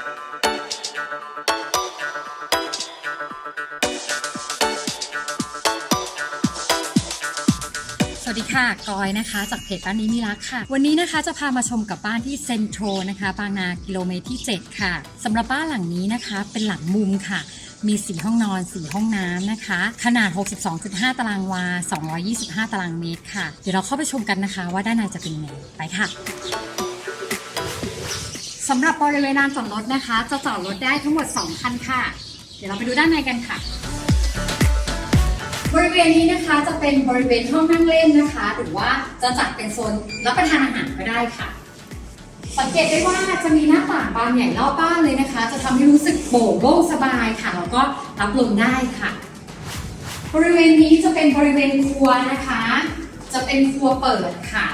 สวัสดีค่ะ กอยนะคะ จากเพจบ้านนี้มีรักค่ะ วันนี้นะคะจะพามาชมกับบ้านที่เซ็นทรัลนะคะ บางนากิโลเมตรที่ 7 ค่ะสำหรับบ้านหลังนี้นะคะ เป็นหลังมุมค่ะ มี 4 ห้องนอน 4 ห้องน้ำนะคะ ขนาด 62.5 ตารางวา 225 ตารางเมตรค่ะ เดี๋ยวเราเข้าไปชมกันนะคะ ว่าด้านในจะเป็นยังไงไปค่ะ สำหรับบริเวณลานจอดรถนะคะ จะจอดรถได้ทั้งหมด 2 คันค่ะ เดี๋ยวเราไปดูด้านในกันค่ะ บริเวณนี้นะคะจะเป็นบริเวณห้องนั่งเล่นนะคะ หรือว่าจะจัดเป็นโซนรับประทานอาหารก็ได้ค่ะ สังเกตได้ว่าจะมีหน้าต่างบานใหญ่รอบบ้านเลยนะคะ จะทำให้รู้สึกโปร่งโล่งสบายค่ะแล้วก็รับลมได้ค่ะ บริเวณนี้จะเป็นบริเวณครัวนะคะ จะเป็นครัวเปิดค่ะ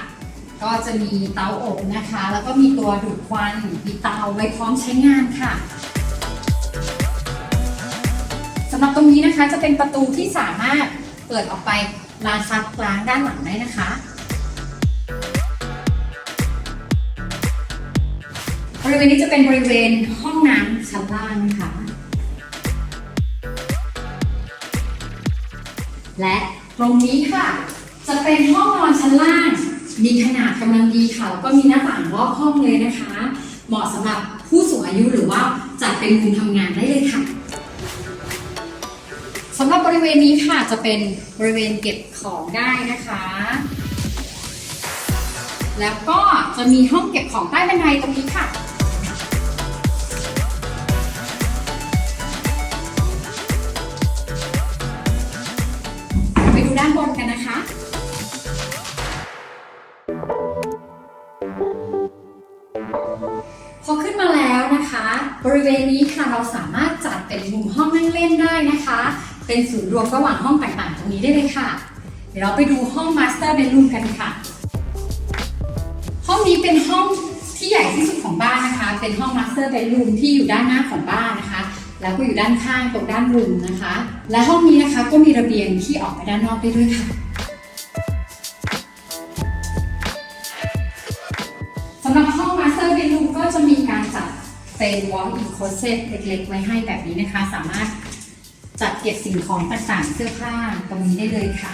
ก็จะมีเตาอบนะคะ แล้วก็มีตัวดูดควัน มีเตาไว้พร้อมใช้งานค่ะสำหรับตรงนี้นะคะจะเป็นประตูที่สามารถเปิดออกไปลานซักล้างด้านหลังได้นะคะ บริเวณนี้จะเป็นบริเวณห้องน้ำชั้นล่างนะคะ และตรงนี้ค่ะ จะเป็นห้องนอนชั้นล่าง มีขนาดกำลังดีค่ะแล้วก็มีหน้าต่างรอบห้องเลยนะคะ เหมาะสำหรับผู้สูงอายุหรือว่าจัดเป็นมุมทำงานได้เลยค่ะสำหรับบริเวณนี้ค่ะจะเป็นบริเวณเก็บของได้นะคะ แล้วก็จะมีห้องเก็บของใต้บันไดตรงนี้ค่ะ บริเวณนี้ค่ะเราสามารถจัดเป็นมุมห้องนั่งเล่นได้นะคะ เป็นศูนย์รวมระหว่างห้องต่างๆ ตรงนี้ได้เลยค่ะ เดี๋ยวเราไปดูห้องมาสเตอร์เบดรูมกันค่ะ ห้องนี้เป็นห้องที่ใหญ่ที่สุดของบ้านนะคะ เป็นห้องมาสเตอร์เบดรูมที่อยู่ด้านหน้าของบ้านนะคะ แล้วก็อยู่ด้านข้างตรงด้านรุมนะคะ และห้องนี้นะคะก็มีระเบียงที่ออกไปด้านนอกได้ด้วยค่ะสำหรับห้อง Master Bedroom ก็จะมีการจัด เป็น walk-in closet เล็กๆ ไว้ให้แบบนี้นะคะ สามารถจัดเก็บสิ่งของต่างๆเสื้อผ้าตรงนี้ได้เลยค่ะ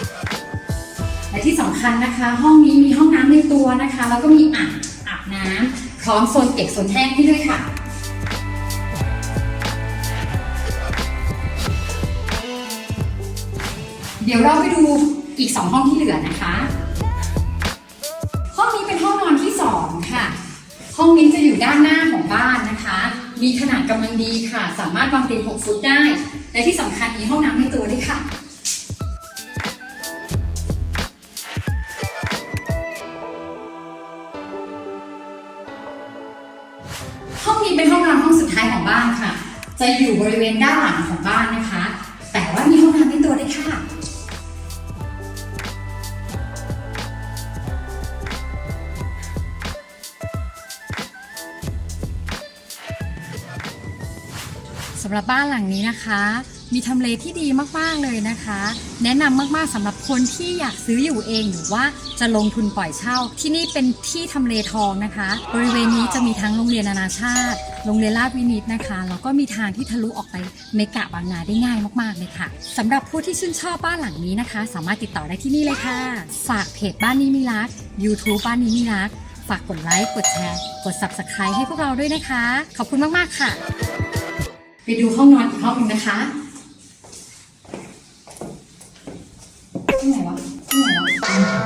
และที่สำคัญนะคะ ห้องนี้มีห้องน้ำในตัวนะคะ แล้วก็มีอ่างอาบน้ำพร้อมโซนเก็บโซนแห้งให้ด้วยค่ะเดี๋ยวเราไปดูอีก 2 ห้องที่เหลือนะคะ ห้องนี้เป็นห้องนอนที่ 2 ค่ะ ห้องนี้จะอยู่ด้านหน้าของบ้าน มีขนาดกำลังดีค่ะ สามารถวางเตียง6ฟุตได้ และที่สำคัญมีห้องน้ำในตัวด้วยค่ะห้องนี้เป็นห้องนอนห้องสุดท้ายของบ้านค่ะ จะอยู่บริเวณด้านหลังของบ้านนะคะ แต่ว่ามีห้องน้ำในตัวด้วยค่ะ สำหรับบ้านหลังนี้นะคะ มีทำเลที่ดีมากๆเลยนะคะ แนะนำมากๆสำหรับคนที่อยากซื้ออยู่เองหรือว่าจะลงทุนปล่อยเช่า ที่นี่เป็นที่ทำเลทองนะคะ บริเวณนี้จะมีทั้งโรงเรียนนานาชาติ โรงเรียนราชวินิตนะคะแล้วก็มีทางที่ทะลุออกไปเมกะบางนาได้ง่ายมากๆเลยค่ะสำหรับผู้ที่ชื่นชอบบ้านหลังนี้นะคะ สามารถติดต่อได้ที่นี่เลยค่ะ ฝากเพจบ้านนี้มีรัก YouTube บ้านนี้มีรัก ฝากกดไลค์กดแชร์ กด Subscribe ให้พวกเราด้วยนะคะ ขอบคุณมากๆค่ะ ไปดูห้องนอนอีกห้องหนึงนะคะที่ไหนวะที่ไหนวะ